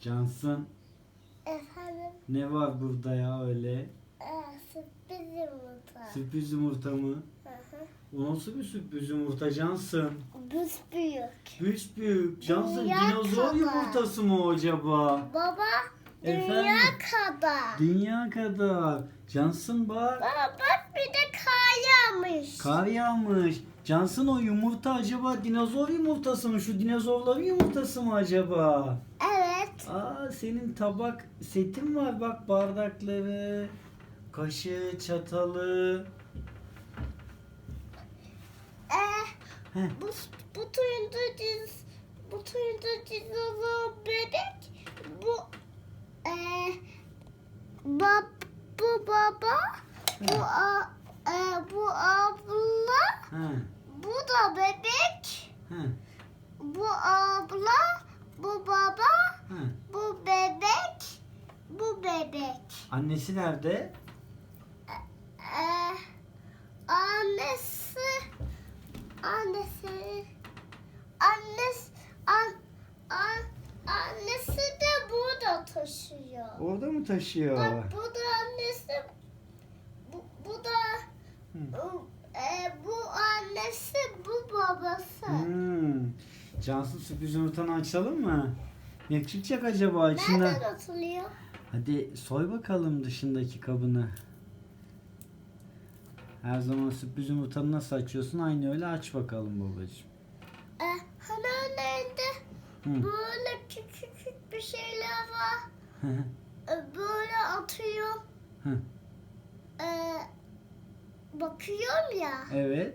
Cansın Efendim, ne var burada ya öyle? ee, sürpriz yumurta. Sürpriz yumurta mı? Hı hı. O nasıl bir sürpriz yumurta Cansın? Büs büyük. Büyük büyük. Cansın Dünya dinozor kadar. yumurtası mı acaba? Baba, dünya Efendim? kadar. Dünya kadar. Cansın bak. Baba bak bir de yağmış. Kar yağmış. Cansın o yumurta acaba dinozor yumurtası mı? Şu dinozorların yumurtası mı acaba? Evet. Aa senin tabak setin var bak bardakları, kaşığı, çatalı. Ee, Heh. bu, bu turuncu diz, bu turuncu dinozor bebek, bu ee, bab, bu baba, bu a, bu abla, Ha, bu da bebek, ha, bu abla, bu baba, ha. bu bebek, bu bebek. Annesi nerede? Ee, annesi, annesi, annesi, an, an, annesi de burada taşıyor. Orada mı taşıyor? Bak bu da annesi, bu, bu da. E, bu annesi, bu babası. Hmm. Cansın sürpriz yumurtanı açalım mı? Ne çıkacak acaba içinden? Nereden atılıyor? Hadi soy bakalım dışındaki kabını. Her zaman sürpriz yumurtanı nasıl açıyorsun? Aynı öyle aç bakalım babacığım. Ee, hani önlerinde Hı. böyle küçük küçük bir şeyler var. Ee, böyle atıyorum. Hı. Bakıyorum ya. evet.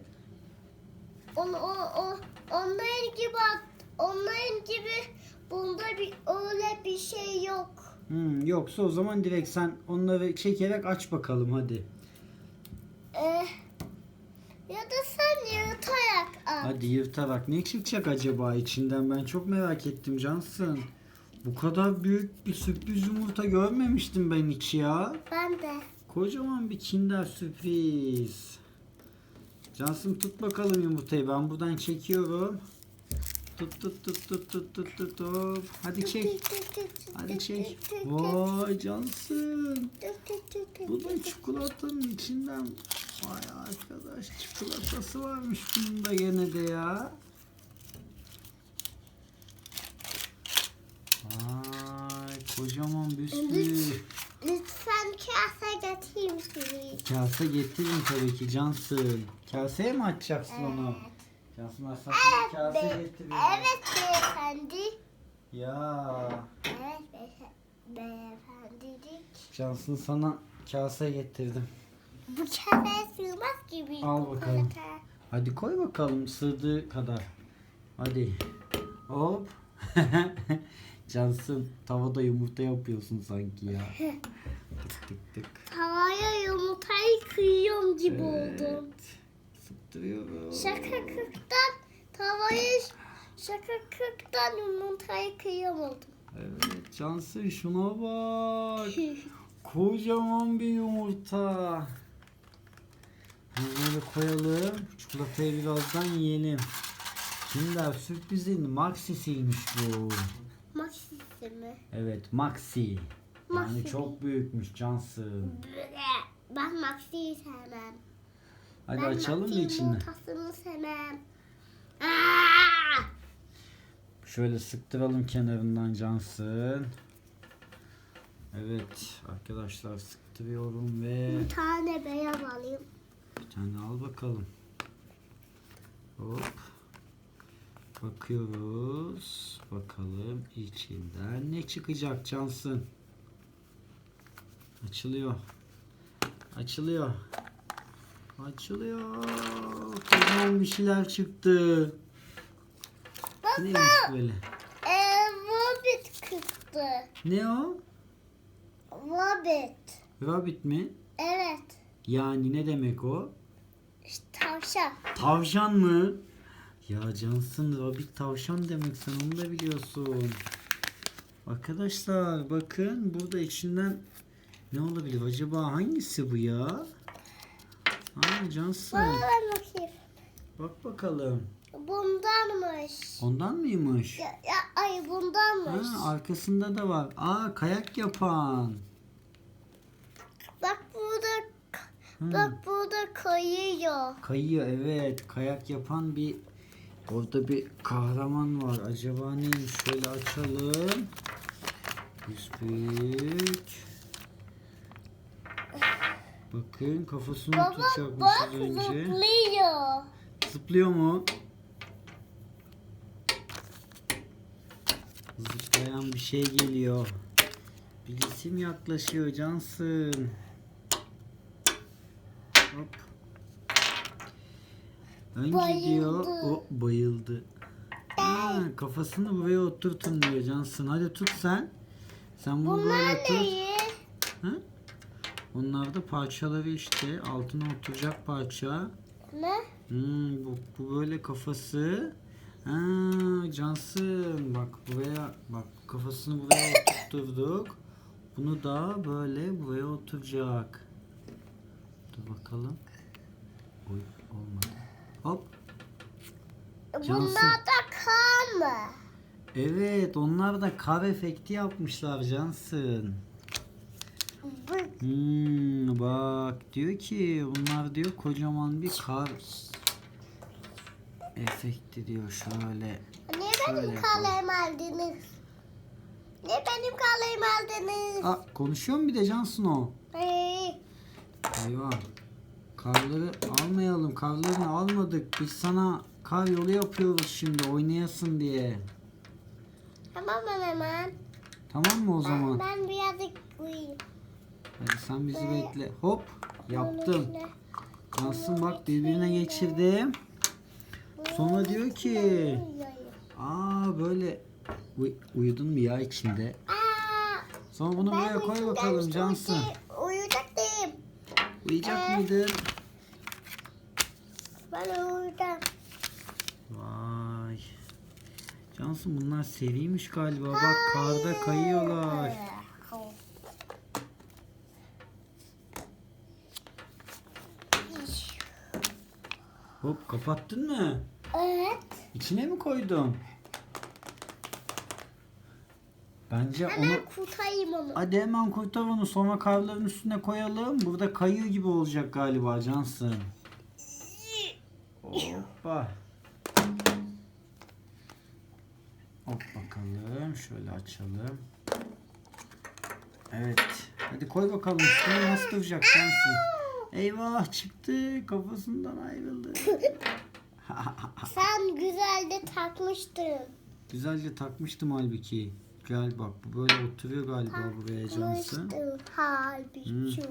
On, o, o, onların gibi onların gibi bunda bir öyle bir şey yok. Hmm, yoksa o zaman direkt sen onları çekerek aç bakalım hadi. Ee, ya da sen yırtarak at. Hadi yırtarak ne çıkacak acaba içinden ben çok merak ettim Cansın. Bu kadar büyük bir sürpriz yumurta görmemiştim ben hiç ya. Ben de. Kocaman bir kinder sürpriz. Cansın tut bakalım yumurtayı ben buradan çekiyorum. Tut tut tut tut tut tut tut. Hadi çek. Hadi çek. Vay Cansın. Bu da çikolatanın içinden. Vay arkadaş çikolatası varmış bunun da gene de ya. Vay kocaman bisküvi. Lütfen kase getireyim sizi. Kase getirin tabii ki Cansın. Kaseye mi açacaksın onu? Cansın sana Evet, kase be- getireyim. evet beyefendi. Ya Evet befe- beyefendilik. Cansın sana kase getirdim. Bu kase sığmaz gibi. Al bakalım. kase. Hadi koy bakalım sığdığı kadar. Hadi. Hop. Cansın tavada yumurta yapıyorsun sanki ya. Tık tık tık. Tavaya yumurtayı kıyıyorum gibi oldum. Evet. Sıktırıyorum. Şaka kırktan tavayı şaka kırktan yumurtayı kıyamadım. Evet Cansın şuna bak. Kocaman bir yumurta. Böyle koyalım. Çikolatayı birazdan yiyelim. Kinder sürprizin Maxi'siymiş bu. Maxisi mi? Evet Maxi. Yani Maxi. çok büyükmüş Cansın. Ben Maxi'yi sevmem. Hadi ben açalım mı içini? yumurtasını sevmem. Aa! Şöyle sıktıralım kenarından Cansın. Evet arkadaşlar sıktırıyorum ve Bir tane beyaz alayım. bir tane al bakalım. Hop. Bakıyoruz. Bakalım içinden ne çıkacak Cansın. Açılıyor. Açılıyor. Açılıyor. Kocaman bir şeyler çıktı. Neymiş böyle? Ee, Rabbit kırktı. Ne o? Rabbit. Rabbit mi? Evet. Yani ne demek o? İşte tavşan. Tavşan mı? Ya Cansın Rabbit tavşan demek sen onu da biliyorsun. Arkadaşlar bakın burada içinden ne olabilir acaba hangisi bu ya? Ha Bana ver bakayım. bak bakalım. Bundanmış. Ondan mıymış? Ya, ya ay bundanmış. arkasında da var. Aa kayak yapan. Bak burada Hı, bak burada kayıyor. Kayıyor evet. Kayak yapan bir orada bir kahraman var. Acaba neymiş? Şöyle açalım. Büyük. Bakın kafasını Baba tutacakmışız bak önce. zıplıyor. Zıplıyor mu? Zıplayan bir şey geliyor. Bir cisim yaklaşıyor Cansın. Hop. Ön gidiyor. Bayıldı. O bayıldı. Ha, kafasını buraya oturtun diyor Cansın. Hadi tut sen. Sen bunu Bunlar böyle tut. neyi? Ha? Onlar da parçaları işte. Altına oturacak parça. Ne? Hmm, bu, bu böyle kafası. Ha, Cansın bak buraya bak kafasını buraya oturtturduk. Bunu da böyle buraya oturacak. Dur bakalım. Oy, olmadı. Hop. Cansın. Bunlar da kan mı? Evet onlar da kar efekti yapmışlar Cansın. Hmm, bak diyor ki bunlar diyor kocaman bir kar efekti diyor şöyle. Ne Şöyle benim yapalım. kalem aldınız? Ne benim kalem aldınız? Aa, konuşuyor mu bir de Cansın o? Hey, Eyvah. Karları almayalım. Karlarını almadık. Biz sana kar yolu yapıyoruz şimdi oynayasın diye. tamam ben hemen. Tamam mı o zaman? Ben, ben birazcık uyuyayım. Hadi sen bizi bekle. Hop. Yaptım. Şöyle. Cansın bak birbirine geçirdim. Sonra diyor ki aa böyle Uy- uyudun mu ya içinde? Sonra bunu buraya koy bakalım Cansın. uyuy- Uyuyacaktım. Uyuyacak Ee. mıydın? Ben uyuyacağım. Vay. Cansın bunlar seriymiş galiba. Bak karda kayıyorlar. Hop kapattın mı? Evet. İçine mi koydun? Bence onu Hemen kurtarayım onu. hadi hemen kurtar onu sonra karların üstüne koyalım. Burada kayıyor gibi olacak galiba Cansın. Hoppa. Hop bakalım. Şöyle açalım. Evet. Hadi koy bakalım üstüne nasıl duracak Cansın. Eyvah çıktı. Kafasından ayrıldı. Sen güzel de takmıştın. Güzelce takmıştım halbuki. Gel bak bu böyle oturuyor galiba buraya Cansın. Takmıştın halbuki.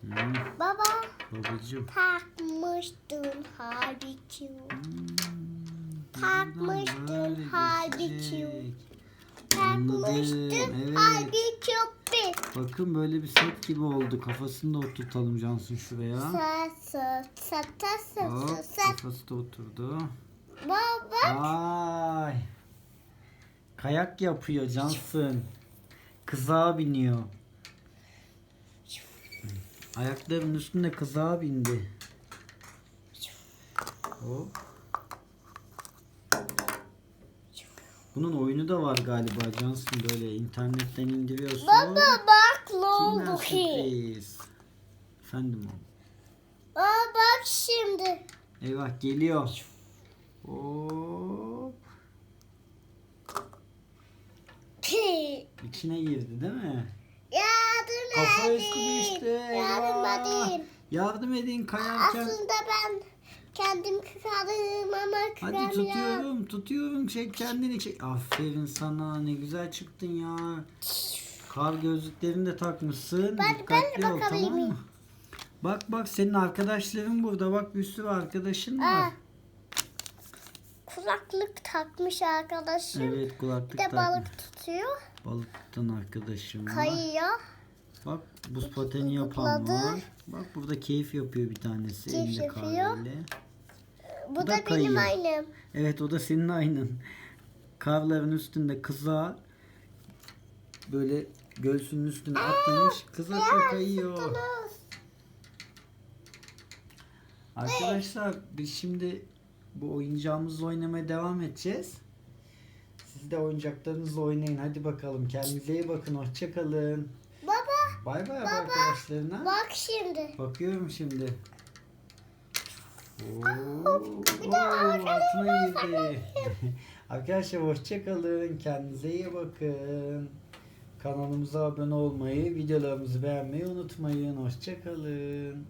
Hmm, Baba babacım. takmıştın halbuki. Buradan böyle Takmıştın halbuki. geçecek. Takmıştın evet. halbuki. Bakın böyle bir set gibi oldu. Kafasını da oturtalım Cansın şuraya. Hop, kafası da oturdu. Baba Vay. Kayak yapıyor Cansın. Kızağa biniyor. Ayaklarının üstünde kızağa bindi. Hop. Bunun oyunu da var galiba Cansın böyle internetten indiriyorsun. baba bak ne oldu ki? Efendim oğlum. Aa bak şimdi. Eyvah geliyor. Hop. İçine girdi değil mi? Yardım Kafa edin. üstü düştü. Yardım Eyvah. edin. Yardım edin kayarken. Aslında ben kendim kıkarım ama Hadi kıramıyorum. tutuyorum tutuyorum çek kendini çek. Aferin sana ne güzel çıktın ya. Kar gözlüklerini de takmışsın. Ben- ben de Dikkatli ol tamam mı? miyim? Bak bak senin arkadaşların burada. Bak bir sürü arkadaşın var. Aa, kulaklık takmış arkadaşım. Evet Bir kulaklık de takmış. balık tutuyor. Balıktan arkadaşım var. Kayıyor. Bak buz pateni yapan var. Bak burada keyif yapıyor bir tanesi. Keyif elinde yapıyor. kahveyle. Bu, Bu da, da benim kayıyor. aynım. Evet o da senin aynın. Karların üstünde kıza böyle göğsünün üstüne atlamış. Kıza da kayıyor. Tuttunuz. Arkadaşlar biz şimdi bu oyuncağımızla oynamaya devam edeceğiz. Siz Siz de oyuncaklarınızla oynayın. Hadi bakalım. Kendinize iyi bakın. Hoşçakalın. Baba Bay bay Baba, arkadaşlarına. bak şimdi. Bakıyorum şimdi. Oo, bir de altına girdi. Arkadaşlar hoşçakalın. Kendinize iyi bakın. Kanalımıza abone olmayı, videolarımızı beğenmeyi unutmayın. Hoşçakalın.